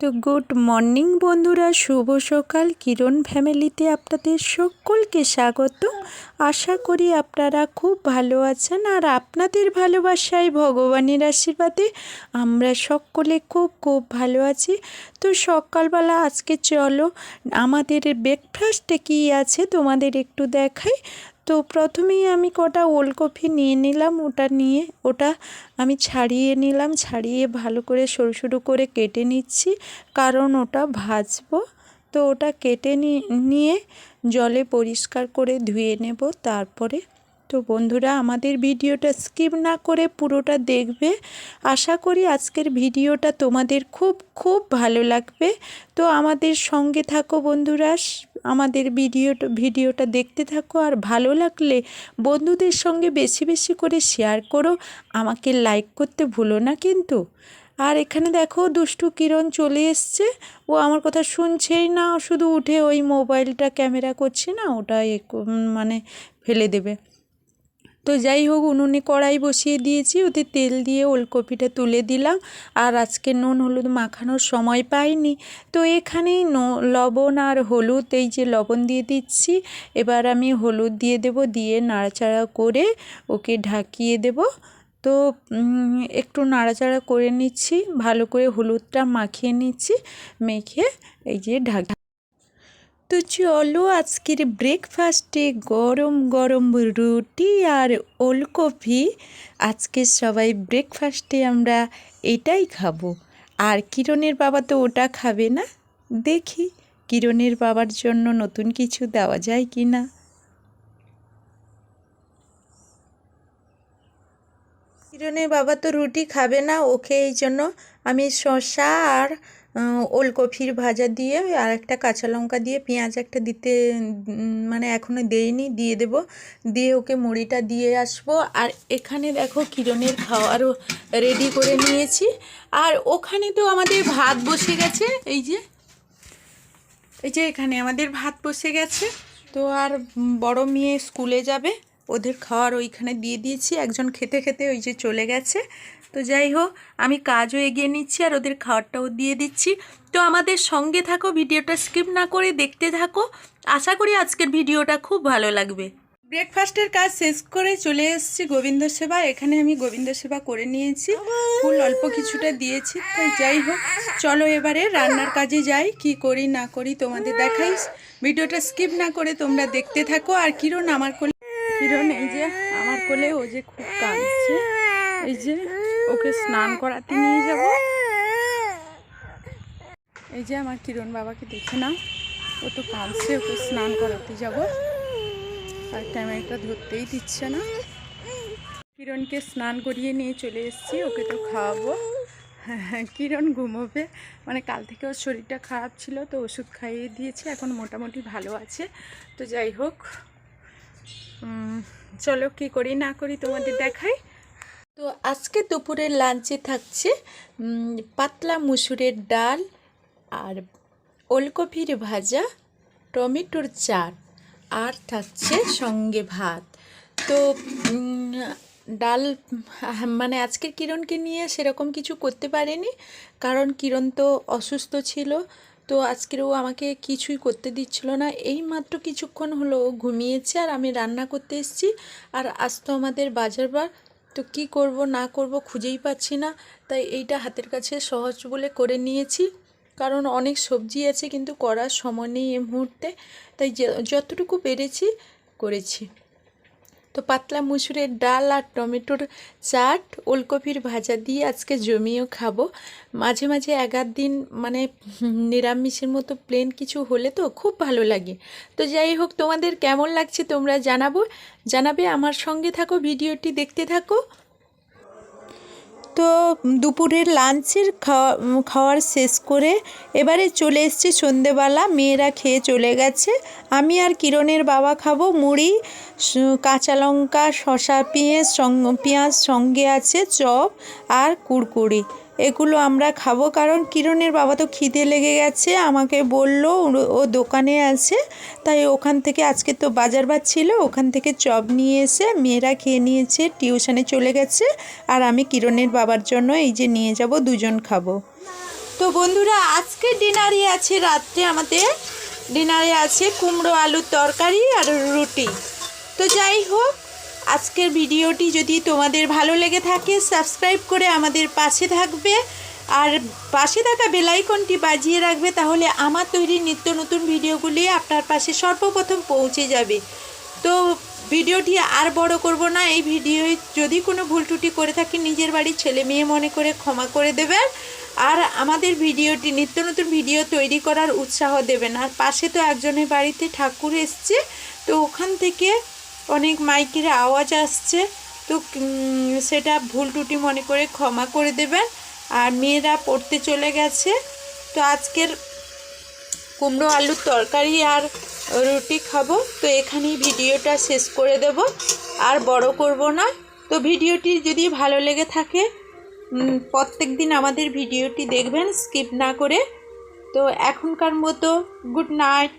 তো good morning বন্ধুরা, শুভ সকাল। কিরণ ফ্যামিলিতে আপনাদের সকলকে স্বাগত। আশা করি আপনারা খুব ভালো আছেন আর আপনাদের ভালোবাসায় ভগবানের আশীর্বাদে আমরা সকলে খুব খুব ভালো আছি। তো সকালবেলা আজকে চলো, আমাদের ব্রেকফাস্টে কী আছে তোমাদের একটু দেখাই। তো প্রথমেই আমি কটা ওলকপি নিয়ে নিলাম ওটা নিয়ে, ওটা আমি ছাড়িয়ে নিলাম, ছাড়িয়ে ভালো করে সরু সরু করে কেটে নিচ্ছি, কারণ ওটা ভাজবো। তো ওটা কেটে নিয়ে জলে পরিষ্কার করে ধুয়ে নেব, তারপরে তো বন্ধুরা, আমাদের ভিডিওটা স্কিপ না করে পুরোটা দেখবে। আশা করি আজকের ভিডিওটা তোমাদের খুব খুব ভালো লাগবে। তো আমাদের সঙ্গে থাকো বন্ধুরা আমাদের ভিডিওটা ভিডিওটা দেখতে থাকো। আর ভালো লাগলে বন্ধুদের সঙ্গে বেশি বেশি করে শেয়ার করো। আমাকে লাইক করতে ভুলো না কিন্তু। আর এখানে দেখো দুষ্টু কিরণ চলে এসছে। ও আমার কথা শুনছেই না, শুধু উঠে ওই মোবাইলটা ক্যামেরা করছে না ওটা মানে ফেলে দেবে। তো যাই হোক, উনুনে কড়াই বসিয়ে দিয়েছি। ওতে তেল দিয়ে ওলকপিটা তুলে দিলাম। আর আজকে নুন হলুদ মাখানোর সময় পাইনি। তো এখানেই লবণ আর হলুদ, এই যে লবণ দিয়ে দিচ্ছি। এবার আমি হলুদ দিয়ে দেব, দিয়ে নাড়াচাড়া করে ওকে ঢাকিয়ে দেব। তো একটু নাড়াচাড়া করে নিচ্ছি। ভালো করে হলুদটা মাখিয়ে নিচ্ছি। মেখে এই যে ঢাকা তো চলো আজকের ব্রেকফাস্টে গরম গরম রুটি আর ওলকপি। আজকে সবাই ব্রেকফাস্টে আমরা এটাই খাব। আর কিরণের বাবা তো ওটা খাবে না? দেখি, কিরণের বাবার জন্য নতুন কিছু দেওয়া যায় কি না কিরণের বাবা তো রুটি খাবে না, ওকে এই জন্য আমি শসা আর ওলকপির ভাজা দিয়ে আর একটা কাঁচা লঙ্কা দিয়ে পেঁয়াজ একটা দিতে মানে এখনও দেইনি, দিয়ে দেব। দিয়ে ওকে মুড়িটা দিয়ে আসব। আর এখানে দেখো কিরণের খাওয়ারও রেডি করে নিয়েছি। আর ওখানে তো আমাদের ভাত বসে গেছে। এই যে এই যে এখানে আমাদের ভাত বসে গেছে। তো আর বড় মেয়ে স্কুলে যাবে। ওদের খাওয়ার ওইখানে দিয়ে দিয়েছি, একজন খেতে খেতে ওই যে চলে গেছে। তো যাই হোক, আমি কাজও এগিয়ে নিচ্ছি আর ওদের খাবারটাও দিয়ে দিচ্ছি। তো আমাদের সঙ্গে থাকো, ভিডিওটা স্কিপ না করে দেখতে থাকো। আশা করি আজকের ভিডিওটা খুব ভালো লাগবে। ব্রেকফাস্টের কাজ শেষ করে চলে এসেছি গোবিন্দ সেবা। এখানে আমি গোবিন্দ সেবা করে নিয়েছি। ফুল অল্প কিছুটা দিয়েছি তাই যাই হোক, চলো এবারে রান্নার কাজে যাই। কি করি না করি তোমাদের দেখাই। ভিডিওটা স্কিপ না করে তোমরা দেখতে থাকো। আর কিরণ আমার কিরণ, এই যে আমার কোলে ও যে খুব কাঁদছে, এই যে ওকে স্নান করাতে নিয়ে যাব। এই যে আমার কিরণ বাবাকে দেখে না ও তো কাঁদছে, ওকে স্নান করাতে যাব। আর ক্যামেরাটা ধরতেই দিচ্ছে না। কিরণকে স্নান করিয়ে নিয়ে চলে এসেছি, ওকে তো খাওয়াবো। কিরণ ঘুমোবে। মানে কাল থেকে ওর শরীরটা খারাপ ছিল, তো ওষুধ খাইয়ে দিয়েছে, এখন মোটামুটি ভালো আছে। তো যাই হোক চলো কী করি, না করি তোমাদের দেখাই। তো আজকে দুপুরের লাঞ্চে থাকছে পাতলা মুসুরের ডাল আর ওলকপির ভাজা, টমেটোর চাট আর থাকছে সঙ্গে ভাত। তো ডাল মানে আজকের কিরণকে নিয়ে সেরকম কিছু করতে পারেনি, কারণ কিরণ তো অসুস্থ ছিল। তো আজকের ও আমাকে কিছুই করতে দিচ্ছিল না। এই মাত্র কিছুক্ষণ হলো ঘুমিয়েছে আর আমি রান্না করতে এসেছি। আর আজ তো আমাদের বাজার বার। তো কি করব, না করব খুঁজেই পাচ্ছি না। তাই এইটা হাতের কাছে সহজ বলে করে নিয়েছি। কারণ অনেক সবজি আছে কিন্তু করার সময় নেই এই মুহূর্তে। তাই যতটুকু পেরেছি করেছি। তো পাতলা মুসুরের ডাল আর টমেটোর চাট, ওলকপির ভাজা দিয়ে আজকে জমিয়েও খাব। মাঝে মাঝে এগার দিন মানে নিরামিষের মতো প্লেন কিছু হলে তো খুব ভালো লাগে। তো যাই হোক, তোমাদের কেমন লাগছে তোমরা জানাব। জানাবে আমার সঙ্গে থাকো, ভিডিওটি দেখতে থাকো। তো দুপুরের লাঞ্চের খাওয়া, খাওয়ার শেষ করে এবারে চলে এসছি সন্ধেবেলা। মেয়েরা খেয়ে চলে গেছে। আমি আর কিরণের বাবা খাব। মুড়ি কাঁচা লঙ্কা শশা পেঁয়াজ পেঁয়াজ সঙ্গে আছে চপ আর কুড়কুড়ি এগুলো আমরা খাব। কারণ কিরণের বাবা তো খিদে লেগে গেছে, আমাকে বলল, ও দোকানে আছে। তাই ওখান থেকে আজকে তো বাজার বার ছিল, ওখান থেকে চপ নিয়ে এসে মেয়েরা খেয়ে নিয়েছে, টিউশনে চলে গেছে। আর আমি কিরণের বাবার জন্য এই যে নিয়ে যাব, দুজন খাব। তো বন্ধুরা, আজকে ডিনারে আছে রাত্রে আমাদের। ডিনারে আছে কুমড়ো আলুর তরকারি আর রুটি। তো যাই হোক আজকের ভিডিওটি যদি তোমাদের ভালো লেগে থাকে সাবস্ক্রাইব করে আমাদের পাশে থাকবে। আর পাশে থাকা বেলাইকনটি বাজিয়ে রাখবে, তাহলে আমার তৈরি নিত্য নতুন ভিডিওগুলি আপনার পাশে সর্বপ্রথম পৌঁছে যাবে। তো ভিডিওটি আর বড় করব না, এই ভিডিওয় যদি কোনো ভুল ত্রুটি করে থাকি, নিজের বাড়ির ছেলে মেয়ে মনে করে ক্ষমা করে দেবেন। আর আমাদের ভিডিওটি, নিত্য নতুন ভিডিও তৈরি করার উৎসাহ দেবেন। আর পাশে তো একজনের বাড়িতে ঠাকুর এসছে, তো ওখান থেকে অনেক মাইকের আওয়াজ আসছে, তো সেটা ভুল ত্রুটি মনে করে ক্ষমা করে দেবেন। আর মেয়েরা পড়তে চলে গেছে, তো আজকের কুমড়ো আলুর তরকারি আর রুটি খাব। তো এখানেই ভিডিওটা শেষ করে দেব। আর বড় করব না। তো ভিডিওটি যদি ভালো লেগে থাকে প্রত্যেক দিন আমাদের ভিডিওটি দেখবেন, স্কিপ না করে। তো এখনকার মতো গুড নাইট।